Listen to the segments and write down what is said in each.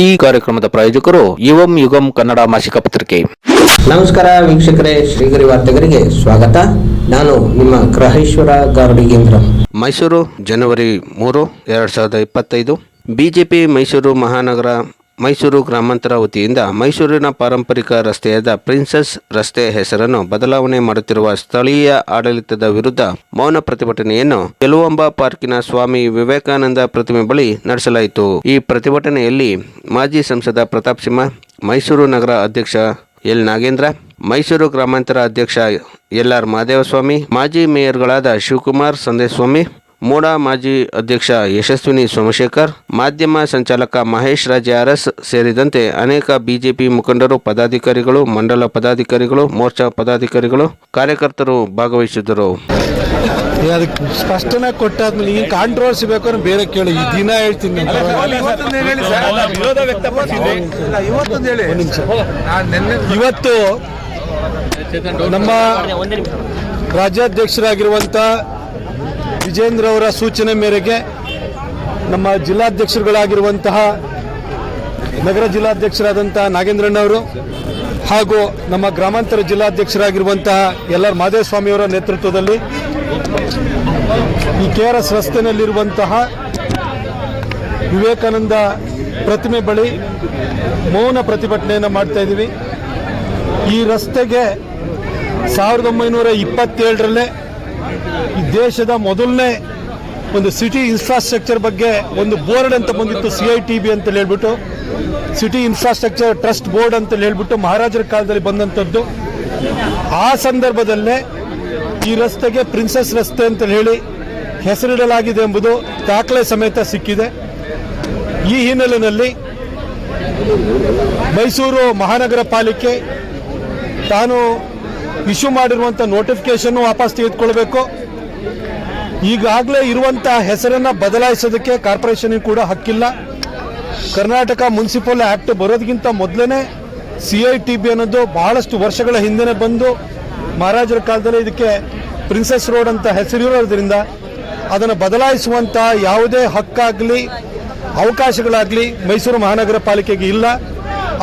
ಈ ಕಾರ್ಯಕ್ರಮದ ಪ್ರಾಯೋಜಕರು ಯುವಂ ಯುಗಂ ಕನ್ನಡ ಮಾಸಿಕ ಪತ್ರಿಕೆ. ನಮಸ್ಕಾರ ವೀಕ್ಷಕರೇ ಶ್ರೀಗರಿ ವಾರ್ತೆಗರಿಗೆ ಸ್ವಾಗತ. ನಾನು ನಿಮ್ಮ ಗ್ರಹೇಶ್ವರ ಗಾರ್ಡಿಗೇಂದ್ರ ಮೈಸೂರು ಜನವರಿ ಮೂರು ಎರಡು ಸಾವಿರದ ಇಪ್ಪತ್ತೈದು. ಬಿಜೆಪಿ ಮೈಸೂರು ಮಹಾನಗರ ಮೈಸೂರು ಗ್ರಾಮಾಂತರ ವತಿಯಿಂದ ಮೈಸೂರಿನ ಪಾರಂಪರಿಕ ರಸ್ತೆಯಾದ ಪ್ರಿನ್ಸಸ್ ರಸ್ತೆ ಹೆಸರನ್ನು ಬದಲಾವಣೆ ಮಾಡುತ್ತಿರುವ ಸ್ಥಳೀಯ ಆಡಳಿತದ ವಿರುದ್ಧ ಮೌನ ಪ್ರತಿಭಟನೆಯನ್ನು ಕೆಲುವಂಬ ಪಾರ್ಕಿನ ಸ್ವಾಮಿ ವಿವೇಕಾನಂದ ಪ್ರತಿಮೆ ಬಳಿ ನಡೆಸಲಾಯಿತು. ಈ ಪ್ರತಿಭಟನೆಯಲ್ಲಿ ಮಾಜಿ ಸಂಸದ ಪ್ರತಾಪ್ ಸಿಂಹ, ಮೈಸೂರು ನಗರ ಅಧ್ಯಕ್ಷ ಎಲ್ ನಾಗೇಂದ್ರ, ಮೈಸೂರು ಗ್ರಾಮಾಂತರ ಅಧ್ಯಕ್ಷ ಎಲ್ ಆರ್ ಮಹದೇವಸ್ವಾಮಿ ಮಾಜಿ ಮೇಯರ್ಗಳಾದ ಶಿವಕುಮಾರ್ ಸಂದೇಶಸ್ವಾಮಿ ಮೂಡಾ ಮಾಜಿ ಅಧ್ಯಕ್ಷ ಯಶಸ್ವಿನಿ ಸೋಮಶೇಖರ್ ಮಾಧ್ಯಮ ಸಂಚಾಲಕ ಮಹೇಶ್ ರಾಜ ಅರಸ್ ಸೇರಿದಂತೆ ಅನೇಕ ಬಿಜೆಪಿ ಮುಖಂಡರು ಪದಾಧಿಕಾರಿಗಳು ಮಂಡಲ ಪದಾಧಿಕಾರಿಗಳು ಮೋರ್ಚಾ ಪದಾಧಿಕಾರಿಗಳು ಕಾರ್ಯಕರ್ತರು ಭಾಗವಹಿಸಿದ್ದರು. ಅದಕ್ಕೆ ಸ್ಪಷ್ಟನೆ ಕೊಟ್ಟಾದ್ಮೇಲೆ ಈಗ ಕಾಂಟ್ರವರ್ಸಿ ಬೇಕು ಅಂದ್ರೆ ಬೇರೆ ಕೇಳಿ. ಈ ದಿನ ಹೇಳ್ತೀನಿ ಇವತ್ತು ನಮ್ಮ ರಾಜ್ಯಾಧ್ಯಕ್ಷರಾಗಿರುವಂಥ ವಿಜೇಂದ್ರ ಅವರ ಸೂಚನೆ ಮೇರೆಗೆ ನಮ್ಮ ಜಿಲ್ಲಾಧ್ಯಕ್ಷರುಗಳಾಗಿರುವಂತಹ ನಗರ ಜಿಲ್ಲಾಧ್ಯಕ್ಷರಾದಂತಹ ನಾಗೇಂದ್ರಣ್ಣವರು ಹಾಗೂ ನಮ್ಮ ಗ್ರಾಮಾಂತರ ಜಿಲ್ಲಾಧ್ಯಕ್ಷರಾಗಿರುವಂತಹ ಎಲ್ ಆರ್ ಮಾದೇವಸ್ವಾಮಿಯವರ ನೇತೃತ್ವದಲ್ಲಿ ಈ ಕೆ ಆರ್ ಎಸ್ ರಸ್ತೆಯಲ್ಲಿರುವಂತಹ ವಿವೇಕಾನಂದ ಪ್ರತಿಮೆ ಬಳಿ ಮೌನ ಪ್ರತಿಭಟನೆಯನ್ನು ಮಾಡ್ತಾ ಇದ್ದೀವಿ. ಈ ರಸ್ತೆಗೆ ಸಾವಿರದ ಒಂಬೈನೂರ ಇಪ್ಪತ್ತೇಳರಲ್ಲೇ ಈ ದೇಶದ ಮೊದಲನೇ ಒಂದು ಸಿಟಿ ಇನ್ಫ್ರಾಸ್ಟ್ರಕ್ಚರ್ ಬಗ್ಗೆ ಒಂದು ಬೋರ್ಡ್ ಅಂತ ಬಂದಿತ್ತು ಸಿ ಐ ಟಿ ಬಿ ಅಂತ ಹೇಳ್ಬಿಟ್ಟು. ಸಿಟಿ ಇನ್ಫ್ರಾಸ್ಟ್ರಕ್ಚರ್ ಟ್ರಸ್ಟ್ ಬೋರ್ಡ್ ಅಂತ ಹೇಳ್ಬಿಟ್ಟು ಮಹಾರಾಜರ ಕಾಲದಲ್ಲಿ ಬಂದಂಥದ್ದು. ಆ ಸಂದರ್ಭದಲ್ಲೇ ಈ ರಸ್ತೆಗೆ ಪ್ರಿನ್ಸೆಸ್ ರಸ್ತೆ ಅಂತ ಹೇಳಿ ಹೆಸರಿಡಲಾಗಿದೆ ಎಂಬುದು ದಾಖಲೆ ಸಮೇತ ಸಿಕ್ಕಿದೆ. ಈ ಹಿನ್ನೆಲೆಯಲ್ಲಿ ಮೈಸೂರು ಮಹಾನಗರ ಪಾಲಿಕೆ ತಾನು ಇಶ್ಯೂ ಮಾಡಿರುವಂಥ ನೋಟಿಫಿಕೇಶನ್ ವಾಪಸ್ ತೆಗೆದುಕೊಳ್ಬೇಕು. ಈಗಾಗಲೇ ಇರುವಂಥ ಹೆಸರನ್ನು ಬದಲಾಯಿಸೋದಕ್ಕೆ ಕಾರ್ಪೊರೇಷನ್ ಕೂಡ ಹಕ್ಕಿಲ್ಲ. ಕರ್ನಾಟಕ ಮುನ್ಸಿಪಲ್ ಆಕ್ಟ್ ಬರೋದಕ್ಕಿಂತ ಮೊದಲೇ ಸಿ ಐ ಟಿ ಬಿ ಅನ್ನೋದು ಬಹಳಷ್ಟು ವರ್ಷಗಳ ಹಿಂದೆ ಬಂದು ಮಹಾರಾಜರ ಕಾಲದಲ್ಲಿ ಇದಕ್ಕೆ ಪ್ರಿನ್ಸೆಸ್ ರೋಡ್ ಅಂತ ಹೆಸರಿರೋದ್ರಿಂದ ಅದನ್ನು ಬದಲಾಯಿಸುವಂಥ ಯಾವುದೇ ಹಕ್ಕಾಗಲಿ, ಅವಕಾಶಗಳಾಗಲಿ ಮೈಸೂರು ಮಹಾನಗರ ಪಾಲಿಕೆಗೆ ಇಲ್ಲ.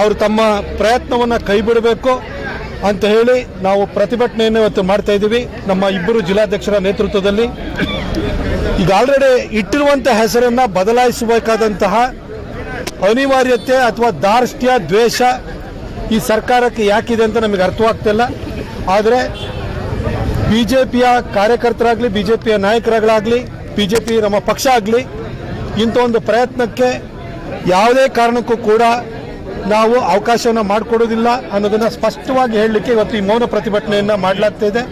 ಅವರು ತಮ್ಮ ಪ್ರಯತ್ನವನ್ನು ಕೈ ಬಿಡಬೇಕು ಅಂತ ಹೇಳಿ ನಾವು ಪ್ರತಿಭಟನೆಯನ್ನು ಇವತ್ತು ಮಾಡ್ತಾ ಇದ್ದೀವಿ. ನಮ್ಮ ಇಬ್ಬರು ಜಿಲ್ಲಾಧ್ಯಕ್ಷರ ನೇತೃತ್ವದಲ್ಲಿ. ಈಗ ಆಲ್ರೆಡಿ ಇಟ್ಟಿರುವಂಥ ಹೆಸರನ್ನು ಬದಲಾಯಿಸಬೇಕಾದಂತಹ ಅನಿವಾರ್ಯತೆ ಅಥವಾ ದಾರ್ಷ್ಟ್ಯ, ದ್ವೇಷ ಈ ಸರ್ಕಾರಕ್ಕೆ ಯಾಕಿದೆ ಅಂತ ನಮಗೆ ಅರ್ಥವಾಗ್ತಿಲ್ಲ ಆದರೆ ಬಿ ಜೆ ಪಿಯ ಕಾರ್ಯಕರ್ತರಾಗಲಿ ಬಿ ಜೆ ಪಿಯ ನಾಯಕರಾಗಲಾಗಲಿ ಬಿ ನಮ್ಮ ಪಕ್ಷ ಆಗಲಿ ಇಂಥ ಒಂದು ಪ್ರಯತ್ನಕ್ಕೆ ಯಾವುದೇ ಕಾರಣಕ್ಕೂ ಕೂಡ ನಾವು ಅವಕಾಶವನ್ನು ಮಾಡಿಕೊಡೋದಿಲ್ಲ ಅನ್ನೋದನ್ನು ಸ್ಪಷ್ಟವಾಗಿ ಹೇಳಲಿಕ್ಕೆ ಇವತ್ತು ಈ ಮೌನ ಪ್ರತಿಭಟನೆಯನ್ನು ಮಾಡಲಾಗ್ತಾ ಇದೆ.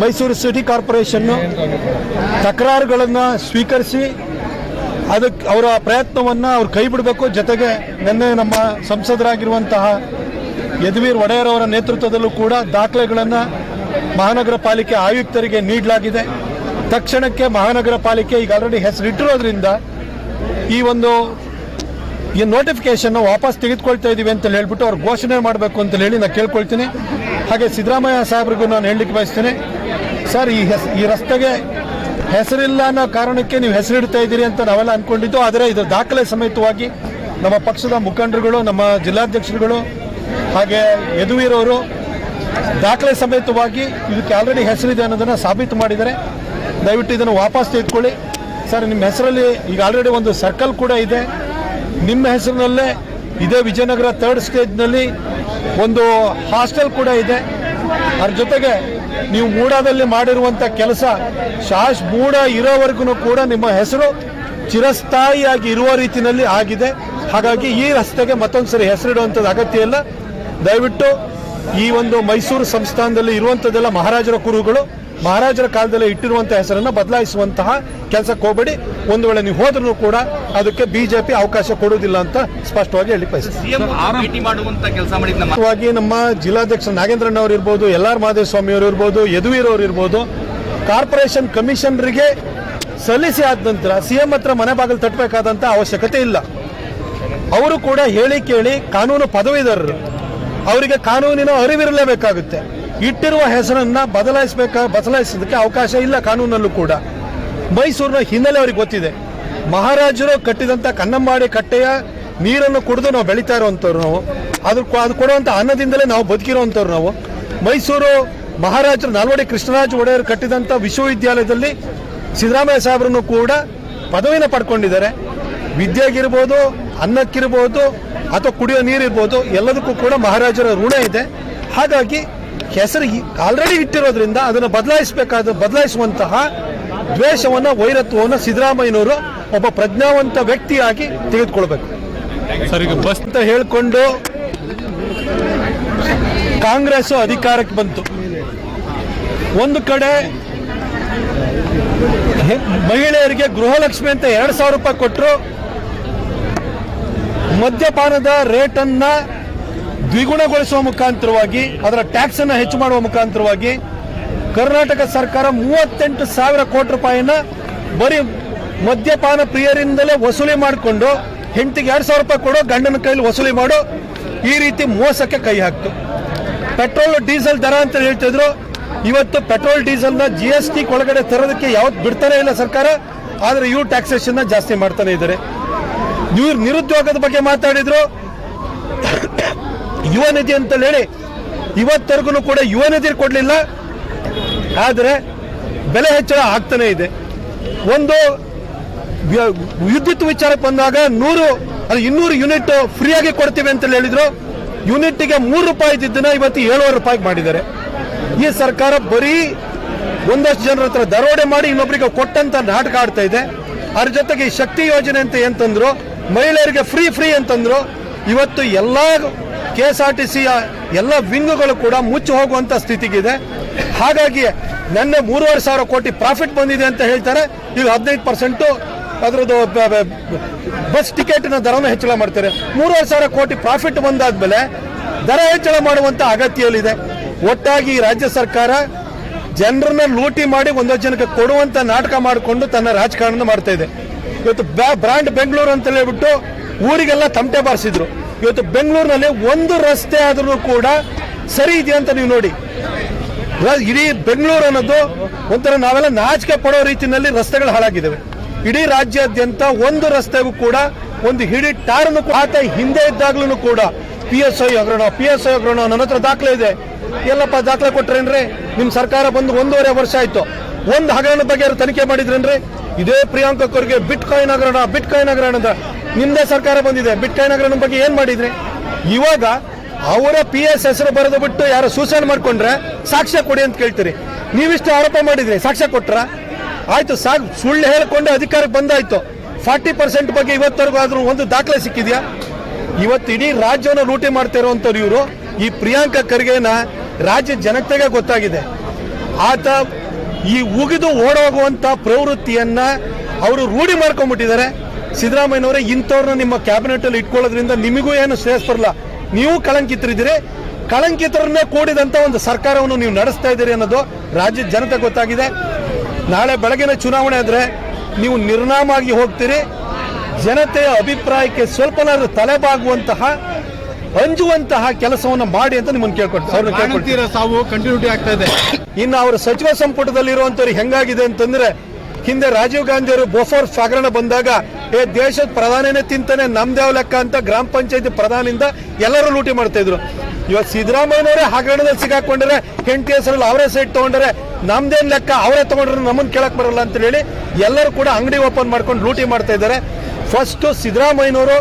ಮೈಸೂರು ಸಿಟಿ ಕಾರ್ಪೊರೇಷನ್ನು ತಕರಾರುಗಳನ್ನು ಸ್ವೀಕರಿಸಿ ಅದಕ್ಕೆ ಅವರ ಪ್ರಯತ್ನವನ್ನು ಅವ್ರು ಕೈ ಬಿಡಬೇಕು. ಜೊತೆಗೆ ನಿನ್ನೆ ನಮ್ಮ ಸಂಸದರಾಗಿರುವಂತಹ ಯದುವೀರ್ ಒಡೆಯರ್ ಅವರ ನೇತೃತ್ವದಲ್ಲೂ ಕೂಡ ದಾಖಲೆಗಳನ್ನು ಮಹಾನಗರ ಪಾಲಿಕೆ ಆಯುಕ್ತರಿಗೆ ನೀಡಲಾಗಿದೆ. ತಕ್ಷಣಕ್ಕೆ ಮಹಾನಗರ ಪಾಲಿಕೆ ಈಗ ಆಲ್ರೆಡಿ ಹೆಸರಿಟ್ಟಿರೋದ್ರಿಂದ ಈ ಒಂದು ಈ ನೋಟಿಫಿಕೇಶನ್ ವಾಪಸ್ ತೆಗೆದುಕೊಳ್ತಾ ಇದೀವಿ ಅಂತ ಹೇಳ್ಬಿಟ್ಟು ಅವ್ರು ಘೋಷಣೆ ಮಾಡಬೇಕು ಅಂತ ಹೇಳಿ ನಾನು ಕೇಳ್ಕೊಳ್ತೀನಿ. ಹಾಗೆ ಸಿದ್ದರಾಮಯ್ಯ ಸಾಹೇಬ್ರಿಗೂ ನಾನು ಹೇಳಲಿಕ್ಕೆ ಬಯಸ್ತೀನಿ. ಸರ್, ಈ ಹೆಸ್, ಈ ರಸ್ತೆಗೆ ಹೆಸರಿಲ್ಲ ಅನ್ನೋ ಕಾರಣಕ್ಕೆ ನೀವು ಹೆಸರಿಡ್ತಾ ಇದ್ದೀರಿ ಅಂತ ನಾವೆಲ್ಲ ಅಂದ್ಕೊಂಡಿದ್ದು ಆದರೆ ಇದು ದಾಖಲೆ ಸಮೇತವಾಗಿ ನಮ್ಮ ಪಕ್ಷದ ಮುಖಂಡರುಗಳು, ನಮ್ಮ ಜಿಲ್ಲಾಧ್ಯಕ್ಷರುಗಳು, ಹಾಗೆ ಯದುವೀರವರು ದಾಖಲೆ ಸಮೇತವಾಗಿ ಇದಕ್ಕೆ ಆಲ್ರೆಡಿ ಹೆಸರಿದೆ ಅನ್ನೋದನ್ನು ಸಾಬೀತು ಮಾಡಿದ್ದಾರೆ. ದಯವಿಟ್ಟು ಇದನ್ನು ವಾಪಸ್ ತೆಗೆದುಕೊಳ್ಳಿ. ಸರ್, ನಿಮ್ಮ ಹೆಸರಲ್ಲಿ ಈಗ ಆಲ್ರೆಡಿ ಒಂದು ಸರ್ಕಲ್ ಕೂಡ ಇದೆ. ನಿಮ್ಮ ಹೆಸರಿನಲ್ಲೇ ಇದೇ ವಿಜಯನಗರ ಥರ್ಡ್ ಸ್ಟೇಜ್ನಲ್ಲಿ ಒಂದು ಹಾಸ್ಟೆಲ್ ಕೂಡ ಇದೆ. ಅದ್ರ ಜೊತೆಗೆ ನೀವು ಮೂಡಾದಲ್ಲಿ ಮಾಡಿರುವಂಥ ಕೆಲಸ ಶಾಶ್ ಮೂಡ ಇರೋವರೆಗೂ ಕೂಡ ನಿಮ್ಮ ಹೆಸರು ಚಿರಸ್ಥಾಯಿಯಾಗಿ ಇರುವ ರೀತಿಯಲ್ಲಿ ಆಗಿದೆ. ಹಾಗಾಗಿ ಈ ರಸ್ತೆಗೆ ಮತ್ತೊಂದು ಸರಿ ಹೆಸರಿಡುವಂಥದ್ದು ಅಗತ್ಯ ಇಲ್ಲ. ದಯವಿಟ್ಟು ಈ ಒಂದು ಮೈಸೂರು ಸಂಸ್ಥಾನದಲ್ಲಿ ಇರುವಂಥದ್ದೆಲ್ಲ ಮಹಾರಾಜರ ಕುರುಗಳು ಮಹಾರಾಜರ ಕಾಲದಲ್ಲಿ ಇಟ್ಟಿರುವಂತಹ ಹೆಸರನ್ನು ಬದಲಾಯಿಸುವಂತಹ ಕೆಲಸಕ್ಕೆ ಹೋಗಬೇಡಿ ಒಂದು ವೇಳೆ ನೀವು ಹೋದ್ರೂ ಕೂಡ ಅದಕ್ಕೆ ಬಿಜೆಪಿ ಅವಕಾಶ ಕೊಡುವುದಿಲ್ಲ ಅಂತ ಸ್ಪಷ್ಟವಾಗಿ ಹೇಳಿ ಬಯಸ್ತೀನಿ. ಸಿಎಂ ಭೇಟಿ ಮಾಡುವಂತ ಕೆಲಸ ಮಾಡಿದ್ ನಮ್ಮ ಜಿಲ್ಲಾಧ್ಯಕ್ಷ ನಾಗೇಂದ್ರಣ್ಣ ಅವರು ಇರ್ಬೋದು ಎಲ್ ಆರ್ ಮಾದೇಸ್ವಾಮಿ ಅವರು ಇರ್ಬೋದು ಯದುವೀರ್ ಅವರು ಇರ್ಬೋದು ಕಾರ್ಪೊರೇಷನ್ ಕಮಿಷನರಿಗೆ ಸಲ್ಲಿಸಿ ಆದ ನಂತರ ಸಿಎಂ ಹತ್ರ ಮನೆ ಬಾಗಿಲು ತಟ್ಟಬೇಕಾದಂತ ಅವಶ್ಯಕತೆ ಇಲ್ಲ. ಅವರು ಕೂಡ ಹೇಳಿ ಕೇಳಿ ಕಾನೂನು ಪದವೀಧರರು. ಅವರಿಗೆ ಕಾನೂನಿನ ಅರಿವಿರಲೇಬೇಕಾಗುತ್ತೆ. ಇಟ್ಟಿರುವ ಹೆಸರನ್ನ ಬದಲಾಯಿಸಬೇಕ? ಬದಲಾಯಿಸೋದಕ್ಕೆ ಅವಕಾಶ ಇಲ್ಲ ಕಾನೂನಲ್ಲೂ ಕೂಡ. ಮೈಸೂರಿನ ಹಿನ್ನೆಲೆ ಅವರಿಗೆ ಗೊತ್ತಿದೆ. ಮಹಾರಾಜರು ಕಟ್ಟಿದಂಥ ಕನ್ನಂಬಾಡಿ ಕಟ್ಟೆಯ ನೀರನ್ನು ಕುಡಿದು ನಾವು ಬೆಳೀತಾ ಇರೋವಂಥವ್ರು ನಾವು. ಅದ್ರ ಅದು ಕೊಡುವಂಥ ಅನ್ನದಿಂದಲೇ ನಾವು ಬದುಕಿರೋವಂಥವ್ರು ನಾವು. ಮೈಸೂರು ಮಹಾರಾಜರು, ನಾಲ್ವಡಿ ಕೃಷ್ಣರಾಜ ಒಡೆಯರ್ ಕಟ್ಟಿದಂಥ ವಿಶ್ವವಿದ್ಯಾಲಯದಲ್ಲಿ ಸಿದ್ದರಾಮಯ್ಯ ಸಾಹೇಬ್ರನ್ನು ಕೂಡ ಪದವಿನ ಪಡ್ಕೊಂಡಿದ್ದಾರೆ. ವಿದ್ಯೆಗಿರ್ಬೋದು, ಅನ್ನಕ್ಕಿರ್ಬೋದು, ಅಥವಾ ಕುಡಿಯೋ ನೀರಿರ್ಬೋದು, ಎಲ್ಲದಕ್ಕೂ ಕೂಡ ಮಹಾರಾಜರ ಋಣ ಇದೆ. ಹಾಗಾಗಿ ಹೆಸರು ಆಲ್ರೆಡಿ ಇಟ್ಟಿರೋದ್ರಿಂದ ಅದನ್ನು ಬದಲಾಯಿಸಬೇಕಾದ ಬದಲಾಯಿಸುವಂತಹ ದ್ವೇಷವನ್ನ ವೈರತ್ವವನ್ನು ಸಿದ್ದರಾಮಯ್ಯನವರು ಒಬ್ಬ ಪ್ರಜ್ಞಾವಂತ ವ್ಯಕ್ತಿಯಾಗಿ ತೆಗೆದುಕೊಳ್ಬೇಕು. ಬಸ್ ಅಂತ ಹೇಳ್ಕೊಂಡು ಕಾಂಗ್ರೆಸ್ ಅಧಿಕಾರಕ್ಕೆ ಬಂತು. ಒಂದು ಕಡೆ ಮಹಿಳೆಯರಿಗೆ ಗೃಹಲಕ್ಷ್ಮಿ ಅಂತ ಎರಡು ಸಾವಿರ ರೂಪಾಯಿ ಕೊಟ್ಟರು ಮದ್ಯಪಾನದ ರೇಟನ್ನ ದ್ವಿಗುಣಗೊಳಿಸುವ ಮುಖಾಂತರವಾಗಿ, ಅದರ ಟ್ಯಾಕ್ಸ್ ಅನ್ನು ಹೆಚ್ಚು ಮಾಡುವ ಮುಖಾಂತರವಾಗಿ ಕರ್ನಾಟಕ ಸರ್ಕಾರ ಮೂವತ್ತೆಂಟು ಸಾವಿರ ಕೋಟಿ ರೂಪಾಯಿನ ಬರೀ ಮದ್ಯಪಾನ ಪ್ರಿಯರಿಂದಲೇ ವಸೂಲಿ ಮಾಡಿಕೊಂಡು, ಹೆಂಡತಿಗೆ ಎರಡು ಸಾವಿರ ರೂಪಾಯಿ ಕೊಡೋ ಗಂಡನ ಕೈಲಿ ವಸೂಲಿ ಮಾಡು ಈ ರೀತಿ ಮೋಸಕ್ಕೆ ಕೈ ಹಾಕ್ತು. ಪೆಟ್ರೋಲ್, ಡೀಸೆಲ್ ದರ ಅಂತ ಹೇಳ್ತಿದ್ರು ಇವತ್ತು ಪೆಟ್ರೋಲ್, ಡೀಸೆಲ್ನ ಜಿ ಎಸ್ ಟಿ ಒಳಗಡೆ ತರೋದಕ್ಕೆ ಯಾವತ್ತು ಬಿಡ್ತಾನೆ ಇಲ್ಲ ಸರ್ಕಾರ. ಆದರೆ ಇವ್ರು ಟ್ಯಾಕ್ಸೇಷನ್ ಜಾಸ್ತಿ ಮಾಡ್ತಾನೆ ಇದ್ದಾರೆ. ಇವ್ರು ನಿರುದ್ಯೋಗದ ಬಗ್ಗೆ ಮಾತಾಡಿದ್ರು. ಯುವ ನಿಧಿ ಹೇಳಿ ಇವತ್ತರೆಗೂ ಕೂಡ ಯುವ ನಿಧಿ ಕೊಡಲಿಲ್ಲ. ಆದರೆ ಬೆಲೆ ಹೆಚ್ಚಳ ಆಗ್ತಾನೆ ಇದೆ. ಒಂದು ವಿದ್ಯುತ್ ವಿಚಾರಕ್ಕೆ ಬಂದಾಗ ನೂರು, ಅದು ಇನ್ನೂರು ಯೂನಿಟ್ ಫ್ರೀಯಾಗಿ ಕೊಡ್ತೀವಿ ಅಂತ ಹೇಳಿದ್ರು. ಯೂನಿಟ್ಗೆ ಮೂರು ರೂಪಾಯಿ ಇದ್ದಿದ್ದನ್ನ ಇವತ್ತು ಏಳುವರೆ ರೂಪಾಯಿಗೆ ಮಾಡಿದ್ದಾರೆ. ಈ ಸರ್ಕಾರ ಬರೀ ಒಂದಷ್ಟು ಜನರ ಹತ್ರ ದರೋಡೆ ಮಾಡಿ ಇನ್ನೊಬ್ಬರಿಗೆ ಕೊಟ್ಟಂತ ನಾಟಕ ಆಡ್ತಾ ಇದೆ. ಅದ್ರ ಜೊತೆಗೆ ಈ ಶಕ್ತಿ ಯೋಜನೆ ಅಂತ ಅಂತಂದ್ರು ಮಹಿಳೆಯರಿಗೆ ಫ್ರೀ ಫ್ರೀ ಅಂತಂದ್ರು. ಇವತ್ತು ಎಲ್ಲ ಕೆ ಎಸ್ ಆರ್ ಟಿ ಸಿಯ ಎಲ್ಲ ವಿಂಗ್ಗಳು ಕೂಡ ಮುಚ್ಚಿ ಹೋಗುವಂತ ಸ್ಥಿತಿಗಿದೆ. ಹಾಗಾಗಿ ನನ್ನ ಮೂರುವರೆ ಸಾವಿರ ಕೋಟಿ ಪ್ರಾಫಿಟ್ ಬಂದಿದೆ ಅಂತ ಹೇಳ್ತಾರೆ. ಈಗ ಹದಿನೈದು ಪರ್ಸೆಂಟು ಅದರದ್ದು ಬಸ್ ಟಿಕೆಟ್ನ ದರನ ಹೆಚ್ಚಳ ಮಾಡ್ತಾರೆ. ಮೂರುವರೆ ಸಾವಿರ ಕೋಟಿ ಪ್ರಾಫಿಟ್ ಬಂದಾದ್ಮೇಲೆ ದರ ಹೆಚ್ಚಳ ಮಾಡುವಂತ ಅಗತ್ಯಲ್ಲಿದೆ. ಒಟ್ಟಾಗಿ ರಾಜ್ಯ ಸರ್ಕಾರ ಜನರನ್ನ ಲೂಟಿ ಮಾಡಿ ಒಂದೊಂದು ಜನಕ್ಕೆ ಕೊಡುವಂತ ನಾಟಕ ಮಾಡಿಕೊಂಡು ತನ್ನ ರಾಜಕಾರಣ ಮಾಡ್ತಾ ಇದೆ. ಇವತ್ತು ಬ್ರಾಂಡ್ ಬೆಂಗಳೂರು ಅಂತ ಹೇಳ್ಬಿಟ್ಟು ಊರಿಗೆಲ್ಲ ತಮಟೆ ಬಾರಿಸಿದ್ರು. ಇವತ್ತು ಬೆಂಗಳೂರಿನಲ್ಲಿ ಒಂದು ರಸ್ತೆ ಆದರೂ ಕೂಡ ಸರಿ ಇದೆಯಾ ಅಂತ ನೀವು ನೋಡಿ. ಇಡೀ ಬೆಂಗಳೂರು ಅನ್ನೋದು ಒಂಥರ ನಾವೆಲ್ಲ ನಾಚಿಕೆ ಪಡೋ ರೀತಿಯಲ್ಲಿ ರಸ್ತೆಗಳು ಹಾಳಾಗಿದ್ದಾವೆ ಇಡೀ ರಾಜ್ಯಾದ್ಯಂತ ಒಂದು ರಸ್ತೆಗೂ ಕೂಡ ಒಂದು ಹಿಡಿ ಟಾರನ್ನು ಆತ ಹಿಂದೆ ಇದ್ದಾಗ್ಲೂ ಕೂಡ ಪಿ ಎಸ್ ಐ ಹಗರಣ ಪಿ ಎಸ್ ಐ ಹಗರಣ ನನ್ನ ಹತ್ರ ದಾಖಲೆ ಇದೆ. ಎಲ್ಲಪ್ಪ ದಾಖಲೆ ಕೊಟ್ರೇನ್ರಿ, ನಿಮ್ ಸರ್ಕಾರ ಬಂದು ಒಂದೂವರೆ ವರ್ಷ ಆಯ್ತು. ಒಂದು ಹಗರಣ ಬಗ್ಗೆ ತನಿಖೆ ಮಾಡಿದ್ರೇನ್ರಿ, ಇದೇ ಪ್ರಿಯಾಂಕ ಖರ್ಗೆ ಬಿಟ್ ಕಾಯಿನ್ ಹಗರಣ ಬಿಟ್ ಕಾಯಿನ್ ಹಗರಣ ಅಂತ. ನಿಮ್ದೇ ಸರ್ಕಾರ ಬಂದಿದೆ. ಬಿಟ್ಕಾಯಿನ್ ಬಗ್ಗೆ ಏನ್ ಮಾಡಿದ್ರಿ? ಇವಾಗ ಅವರ ಪಿ ಎಸ್ ಹೆಸರು ಬರೆದು ಬಿಟ್ಟು ಯಾರು ಸೂಸೈಡ್ ಮಾಡ್ಕೊಂಡ್ರೆ ಸಾಕ್ಷ್ಯ ಕೊಡಿ ಅಂತ ಕೇಳ್ತೀರಿ. ನೀವಿಷ್ಟು ಆರೋಪ ಮಾಡಿದ್ರಿ. ಸಾಕ್ಷ್ಯ ಕೊಟ್ರ? ಆಯ್ತು, ಸಾಕ್ ಸುಳ್ಳು ಹೇಳ್ಕೊಂಡು ಅಧಿಕಾರಕ್ಕೆ ಬಂದಾಯ್ತು. ಫಾರ್ಟಿ ಪರ್ಸೆಂಟ್ ಬಗ್ಗೆ ಇವತ್ತರೆಗೂ ಆದ್ರೂ ಒಂದು ದಾಖಲೆ ಸಿಕ್ಕಿದ್ಯಾ? ಇವತ್ತು ಇಡೀ ರಾಜ್ಯವನ್ನು ಲೂಟಿ ಮಾಡ್ತಾ ಇರುವಂತವ್ರು ಇವರು. ಈ ಪ್ರಿಯಾಂಕಾ ಖರ್ಗೆನ ರಾಜ್ಯ ಜನತೆಗೆ ಗೊತ್ತಾಗಿದೆ. ಆತ ಈ ಉಗಿದು ಓಡೋಗುವಂತ ಪ್ರವೃತ್ತಿಯನ್ನ ಅವರು ರೂಢಿ ಮಾಡ್ಕೊಂಡ್ಬಿಟ್ಟಿದ್ದಾರೆ. ಸಿದ್ದರಾಮಯ್ಯನವರೇ ಇಂಥವ್ರನ್ನ ನಿಮ್ಮ ಕ್ಯಾಬಿನೆಟ್ ಅಲ್ಲಿ ಇಟ್ಕೊಳ್ಳೋದ್ರಿಂದ ನಿಮಗೂ ಏನು ಶ್ರೇಯಸ್ ಬರಲ್ಲ. ನೀವು ಕಳಂಕಿತರಿದ್ದೀರಿ. ಕಳಂಕಿತರನ್ನೇ ಕೂಡಿದಂತ ಒಂದು ಸರ್ಕಾರವನ್ನು ನೀವು ನಡೆಸ್ತಾ ಇದ್ದೀರಿ ಅನ್ನೋದು ರಾಜ್ಯದ ಜನತೆ ಗೊತ್ತಾಗಿದೆ. ನಾಳೆ ಬೆಳಗಿನ ಚುನಾವಣೆ ಆದರೆ ನೀವು ನಿರ್ನಾಮಾಗಿ ಹೋಗ್ತೀರಿ. ಜನತೆಯ ಅಭಿಪ್ರಾಯಕ್ಕೆ ಸ್ವಲ್ಪನಾದ್ರೂ ತಲೆಬಾಗುವಂತಹ ಅಂಜುವಂತಹ ಕೆಲಸವನ್ನು ಮಾಡಿ ಅಂತ ನಿಮ್ಮನ್ನು ಕೇಳ್ಕೊಡ್ತೀರ ಸಾವು ಕಂಟಿನ್ಯೂಟಿ ಆಗ್ತಾ ಇದೆ. ಇನ್ನು ಅವರ ಸಚಿವ ಸಂಪುಟದಲ್ಲಿ ಇರುವಂತವ್ರು ಹೆಂಗಾಗಿದೆ ಅಂತಂದ್ರೆ ಹಿಂದೆ ರಾಜೀವ್ ಗಾಂಧಿ ಅವರು ಬೋಫೋರ್ ಹಗರಣ ಬಂದಾಗ ಏ, ದೇಶದ ಪ್ರಧಾನಿನೇ ತಿಂತಾನೆ ನಮ್ದೇವ್ ಲೆಕ್ಕ ಅಂತ ಗ್ರಾಮ ಪಂಚಾಯತಿ ಪ್ರಧಾನಿಂದ ಎಲ್ಲರೂ ಲೂಟಿ ಮಾಡ್ತಾ ಇದ್ರು. ಇವಾಗ ಸಿದ್ದರಾಮಯ್ಯನವರೇ ಹಗರಣದಲ್ಲಿ ಸಿಗಾಕೊಂಡ್ರೆ ಹೆಂಡತಿ ಹೆಸರಲ್ಲಿ ಅವರೇ ಸೈಟ್ ತಗೊಂಡ್ರೆ ನಮ್ದೇನ್ ಲೆಕ್ಕ, ಅವರೇ ತಗೊಂಡ್ರೆ ನಮ್ಮನ್ನ ಕೇಳಕ್ ಬರಲ್ಲ ಅಂತ ಹೇಳಿ ಎಲ್ಲರೂ ಕೂಡ ಅಂಗಡಿ ಓಪನ್ ಮಾಡ್ಕೊಂಡು ಲೂಟಿ ಮಾಡ್ತಾ ಇದ್ದಾರೆ. ಫಸ್ಟ್ ಸಿದ್ದರಾಮಯ್ಯನವರು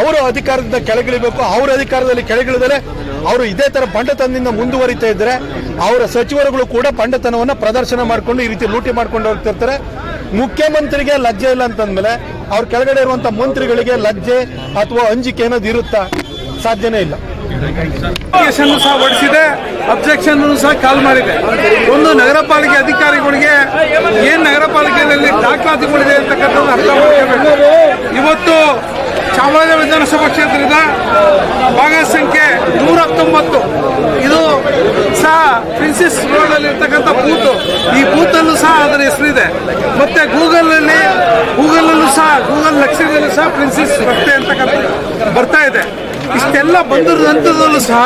ಅವರು ಅಧಿಕಾರದಿಂದ ಕೆಳಗಿಳಿಬೇಕು, ಅವ್ರ ಅಧಿಕಾರದಲ್ಲಿ ಕೆಳಗಿಳಿದರೆ ಅವರು ಇದೇ ತರ ಬಂಡತನದಿಂದ ಮುಂದುವರಿತಾ ಇದ್ದಾರೆ. ಅವರ ಸಚಿವರುಗಳು ಕೂಡ ಬಂಡತನವನ್ನ ಪ್ರದರ್ಶನ ಮಾಡಿಕೊಂಡು ಈ ರೀತಿ ಲೂಟಿ ಮಾಡ್ಕೊಂಡು ಹೋಗ್ತಿರ್ತಾರೆ ಮುಖ್ಯಮಂತ್ರಿಗೆ ಲಜ್ಜೆ ಇಲ್ಲ ಅಂತಂದ್ಮೇಲೆ ಅವ್ರ ಕೆಳಗಡೆ ಇರುವಂತ ಮಂತ್ರಿಗಳಿಗೆ ಲಜ್ಜೆ ಅಥವಾ ಅಂಜಿಕೆ ಅನ್ನೋದು ಇರುತ್ತಾ? ಸಾಧ್ಯನೇ ಇಲ್ಲ. ಸಹ ಹೊಡಿಸಿದೆ. ಅಬ್ಜೆಕ್ಷನ್ ಸಹ ಕಾಲ್ ಮಾಡಿದೆ. ಒಂದು ನಗರ ಪಾಲಿಕೆ ಅಧಿಕಾರಿಗಳಿಗೆ ಏನ್ ನಗರ ಪಾಲಿಕೆಯಲ್ಲಿ ದಾಖಲಾತಿಗಳಿದೆ ಅಂತಕ್ಕಂಥದ್ದು ಅರ್ಥ ಮಾಡ್ಕೋಬೇಕು. ಇವತ್ತು ಚಾಮರಾಜ ವಿಧಾನಸಭಾ ಕ್ಷೇತ್ರದ ಭಾಗ ಸಂಖ್ಯೆ ನೂರ ಹತ್ತೊಂಬತ್ತು. ಸಹ ಪ್ರಿನ್ಸಿಸ್ ರೋಡ್ ಅಲ್ಲಿ ಇರ್ತಕ್ಕಂಥ ಬೂತ್ ಈ ಬೂತ್ ಸಹ ಅದರ ಹೆಸರಿದೆ. ಮತ್ತೆ ಗೂಗಲ್ ಅಲ್ಲಿ ಗೂಗಲ್ ಅಲ್ಲೂ ಸಹ, ಗೂಗಲ್ ಲಕ್ಷಣದಲ್ಲೂ ಸಹ ಪ್ರಿನ್ಸಿಸ್ ರಸ್ತೆ ಅಂತಕ್ಕಂಥ ಬರ್ತಾ ಇದೆ. ಇಷ್ಟೆಲ್ಲ ಬಂದಿರೋ ಸಹ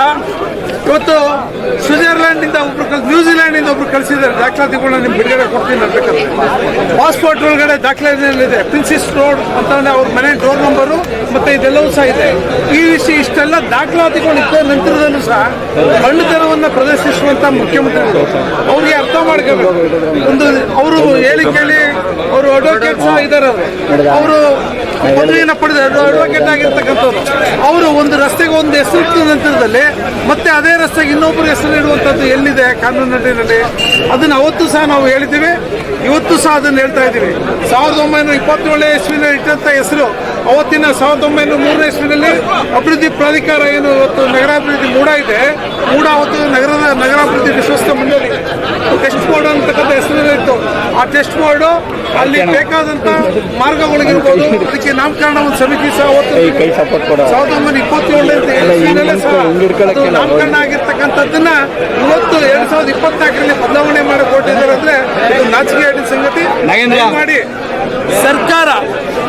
ಇವತ್ತು ಸ್ವಿಟ್ಜರ್ಲ್ಯಾಂಡಿಂದ ಒಬ್ರು ಕಲ್ ನ್ಯೂಜಿಲ್ಯಾಂಡಿಂದ ಒಬ್ರು ಕಳಿಸಿದ್ದಾರೆ. ದಾಖಲಾತಿಗಳನ್ನ ನಿಮ್ಗೆ ಬಿಡುಗಡೆ ಕೊಡ್ತೀನಿ ಅಂತಕ್ಕಂಥ ಪಾಸ್ಪೋರ್ಟ್ ಒಳಗಡೆ ದಾಖಲಾತಿಯಲ್ಲಿದೆ. ಪ್ರಿನ್ಸಿಸ್ ರೋಡ್ ಅಂತ ಅವ್ರ ಮನೆ ಡೋರ್ ನಂಬರು ಮತ್ತೆ ಇದೆಲ್ಲವೂ ಸಹ ಇದೆ. ಈ ವಿಷಯ ಇಷ್ಟೆಲ್ಲ ದಾಖಲಾತಿಗಳು ಇದ್ದ ನಂತರದಲ್ಲೂ ಸಹ ಕಣ್ಣುತನವನ್ನ ಪ್ರದರ್ಶಿಸುವಂತ ಮುಖ್ಯಮಂತ್ರಿಗಳು, ಅವ್ರಿಗೆ ಅರ್ಥ ಮಾಡ್ಕೋಬೇಕು. ಒಂದು ಅವರು ಹೇಳಿ ಕೇಳಿ ಅವರು ಅಡ್ವೊಕೇಟ್ ಸಹ ಇದ್ದಾರೆ ಅವರು. ಪದವಿಯನ್ನು ಪಡೆದ ಅಡ್ವೊಕೇಟ್ ಆಗಿರ್ತಕ್ಕಂಥವ್ರು. ಅವರು ಒಂದು ರಸ್ತೆಗೆ ಒಂದು ಹೆಸರು ಇಟ್ಟ ನಂತರದಲ್ಲಿ ಮತ್ತೆ ಅದೇ ರಸ್ತೆಗೆ ಇನ್ನೊಬ್ಬರು ಹೆಸರು ಇಡುವಂಥದ್ದು ಎಲ್ಲಿದೆ ಕಾನೂನಿನಲ್ಲಿ ಅದನ್ನ ಅವತ್ತು ಸಹ ನಾವು ಹೇಳಿದ್ದೀವಿ. ಇವತ್ತು ಸಹ ಅದನ್ನು ಹೇಳ್ತಾ ಇದ್ದೀವಿ. ಸಾವಿರದ ಒಂಬೈನೂರ ಇಪ್ಪತ್ತೇಳನೇ ಇಸ್ವಿನಲ್ಲಿ ಇಟ್ಟಂತ ಹೆಸರು ಅವತ್ತಿನ ಸಾವಿರದ ಒಂಬೈನೂರ ಮೂರನೇ ಇಸ್ವಿನಲ್ಲಿ ಅಭಿವೃದ್ಧಿ ಪ್ರಾಧಿಕಾರ ಏನು ಇವತ್ತು ನಗರಾಭಿವೃದ್ಧಿ ಮೂಡ ಇದೆ. ಮೂಡ ಅವತ್ತು ನಗರದ ನಗರಾಭಿವೃದ್ಧಿ ವಿಶ್ವಸ್ತ ಮಂಡಳಿ. ಟೆಸ್ಟ್ ಬೋರ್ಡ್ ಅಂತಕ್ಕಂಥ ಹೆಸರಿತ್ತು ಆ ಟೆಸ್ಟ್ ಬೋರ್ಡು ಅಲ್ಲಿ ಬೇಕಾದಂತ ಮಾರ್ಗಗಳಿಗಿರ್ಬೋದು. ಅದಕ್ಕೆ ನಾಮಕರಣ ಒಂದು ಸಮಿತಿ ಸಹ ಅವತ್ತು ಸಾವಿರದ ಒಂಬೈನೂರ ಇಪ್ಪತ್ತೇಳನೇ ಸಹ ನಾಮಕರಣ ಆಗಿರ್ತಕ್ಕಂಥದ್ದನ್ನ ಇವತ್ತು ಎರಡ್ ಸಾವಿರದ ಇಪ್ಪತ್ನಾಲ್ಕರಲ್ಲಿ ಬದಲಾವಣೆ ಮಾಡಿ ಕೊಟ್ಟಿದ್ದಾರೆ ಅಂದ್ರೆ ನಾಚಿಕೆ ನಾಚಿಕೆ ಸಂಗತಿ. ಮಾಡಿ ಸರ್ಕಾರ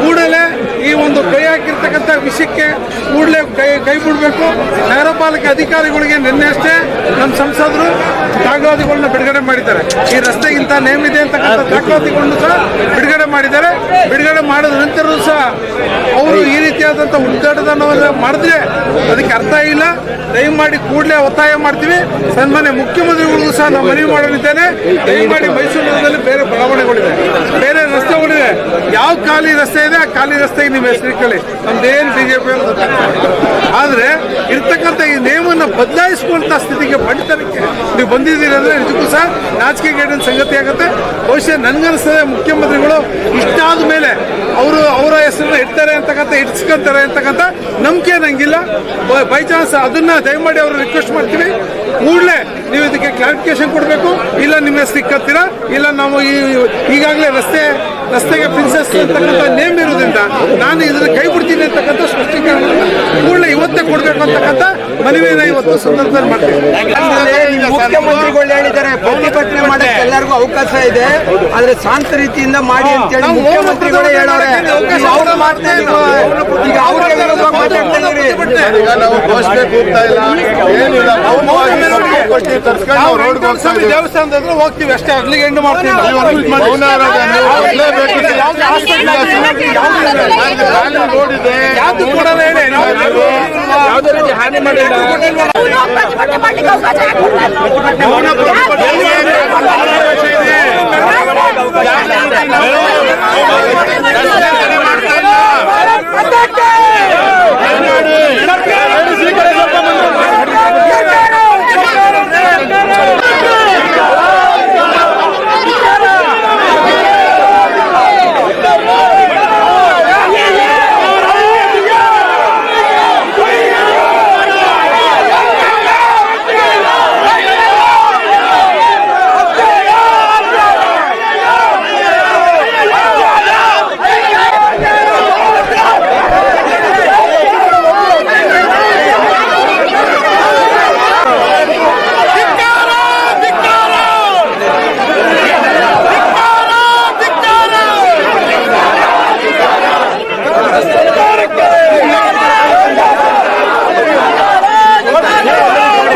ಕೂಡಲೇ ಈ ಒಂದು ಕೈ ಹಾಕಿರ್ತಕ್ಕಂಥ ವಿಷಯಕ್ಕೆ ಕೂಡಲೇ ಕೈ ಕೈ ಬಿಡಬೇಕು ನಗರ ಪಾಲಿಕೆ ಅಧಿಕಾರಿಗಳಿಗೆ ನಿನ್ನೆ ಅಷ್ಟೇ ನಮ್ಮ ಸಂಸದರು ದಾಖಲಾತಿಗಳನ್ನ ಬಿಡುಗಡೆ ಮಾಡಿದ್ದಾರೆ. ಈ ರಸ್ತೆಗಿಂತ ನೇಮ್ ಇದೆ ಅಂತಕ್ಕಂಥ ದಾಖಲಾತಿಗಳನ್ನು ಸಹ ಬಿಡುಗಡೆ ಮಾಡಿದ್ದಾರೆ. ಬಿಡುಗಡೆ ಮಾಡಿದ ನಂತರ ಸಹ ಅವರು ಈ ರೀತಿಯಾದಂಥ ಹುಡುಗಾಟದನ್ನು ಮಾಡಿದ್ರೆ ಅದಕ್ಕೆ ಅರ್ಥ ಇಲ್ಲ. ದಯಮಾಡಿ ಕೂಡಲೇ ಒತ್ತಾಯ ಮಾಡ್ತೀವಿ. ಸನ್ಮಾನ್ಯ ಮುಖ್ಯಮಂತ್ರಿಗಳಿಗೂ ಸಹ ನಾವು ಮನವಿ ಮಾಡಲಿದ್ದೇನೆ. ದಯಮಾಡಿ ಮೈಸೂರು ನಗರದಲ್ಲಿ ಬೇರೆ ಬಡಾವಣೆಗಳಿದೆ ಯಾವ ಖಾಲಿ ರಸ್ತೆ ಇದೆ, ಆ ಖಾಲಿ ರಸ್ತೆಗೆ ನೀವು ಹೆಸರಿಕೊಳ್ಳಿ ನಮ್ದೇನು ಬಿಜೆಪಿ ಆದ್ರೆ ಇರ್ತಕ್ಕಂಥ ಈ ನೇಮನ್ನು ಬದಲಾಯಿಸುವಂತ ಸ್ಥಿತಿಗೆ ಬಂಡಿತನಕ್ಕೆ ನೀವು ಬಂದಿದ್ದೀರಿ ಅಂದ್ರೆ ನಿಜಕ್ಕೂ ಸಹ ನಾಚಿಕೆಗೇಡಿನ ಸಂಗತಿ ಆಗುತ್ತೆ. ಬಹುಶಃ ನನ್ಗನ್ಸ್ತದೆ ಮುಖ್ಯಮಂತ್ರಿಗಳು, ಇಷ್ಟಾದ ಮೇಲೆ ಅವರು ಅವರ ಹೆಸರನ್ನ ಇಡ್ತಾರೆ ಅಂತಕ್ಕಂಥ, ಇಡ್ಸ್ಕೊಂತಾರೆ ಅಂತಕ್ಕಂಥ ನಂಬಿಕೆ ನಂಗಿಲ್ಲ. ಬೈ ಚಾನ್ಸ್ ಅದನ್ನ ದಯಮಾಡಿ ಅವರು ರಿಕ್ವೆಸ್ಟ್ ಮಾಡ್ತೀವಿ. ಕೂಡಲೇ ನೀವು ಇದಕ್ಕೆ ಕ್ಲಾರಿಫಿಕೇಶನ್ ಕೊಡಬೇಕು? ಇಲ್ಲ ನಿಮ್ಮ ಸಿಕ್ಕತ್ತೀರಾ? ಇಲ್ಲ ನಾವು ಈ ಈಗಾಗಲೇ ರಸ್ತೆ ರಸ್ತೆಗೆ ಪ್ರಿನ್ಸೆಸ್ ಅಂತಕ್ಕಂಥ ನೇಮ್ ಇರೋದ್ರಿಂದ ನಾನು ಇದನ್ನು ಕೈ ಬಿಡ್ತೀನಿ ಅಂತಕ್ಕಂಥ ಸ್ಪಷ್ಟೀಕರಣ ಕೂಡಲೇ ಇವತ್ತೇ ಕೊಡಬೇಕು ಅಂತಕ್ಕಂಥ ಮನವಿಯನ್ನು ಇವತ್ತು ಸಂದರ್ಭದಲ್ಲಿ ಮಾಡ್ತೀವಿ ಮುಖ್ಯಮಂತ್ರಿಗಳು ಹೇಳಿದ್ದಾರೆ ಪ್ರತಿಭಟನೆ ಮಾಡಕ್ಕೆ ಎಲ್ಲರಿಗೂ ಅವಕಾಶ ಇದೆ. ಆದ್ರೆ ಶಾಂತ ರೀತಿಯಿಂದ ಮಾಡಿ ಅಂತ ಹೇಳಿ ಮುಖ್ಯಮಂತ್ರಿಗಳು ಹೇಳೋರೆ ಅವಕಾಶ ಮಾಡ್ತಾ ಅವ್ರ ನೀವು ಈಗ ಅವ್ರಿಗೆ ಮಾತಾಡ್ತಾ ಇದ್ದೀರಿ. ನಾವು ಘೋಷಣೆ ಕೂಗ್ತಾ ಇಲ್ಲ. ಏನಿಲ್ಲ ಹತ್ರ ಹೋಗ್ತೀವಿ ಅಷ್ಟೇ ಅಲ್ಲಿಗೆ ಎಂಡ್ ಮಾಡ್ತೀವಿ. ಯಾವ್ದು ಹಾಸ್ಪಿಟಲ್ ಆಗಿದೆ? ಅಲ್ಲಿ ಖಾಲಿ ರೋಡ್ ಇದೆ ಯಾವ್ದು ಕೊಡಲ್ಲ ಹೇಳಿ ನಾವು ಯಾವುದೇ ರೀತಿ ಹಾನಿ ಮಾಡಿಲ್ಲ ಪ್ರತಿಭಟನೆ ಮಾಡ್ಲಿಕ್ಕೆ ಅವಕಾಶ ಯಾಕೆ ಮೌನ ಪ್ರತಿಭಟನೆ ಅವಕಾಶ ಇದೆ. ಕಾಂಗ್ರೆಸ್ ಸರ್ಕಾರಕ್ಕೆ ಸರ್ಕಾರಕ್ಕೆ ಭಾರತ್ ಮಾತಾ ಕಿ ಭಾರತ್ ಮಾತಾ ಕಿ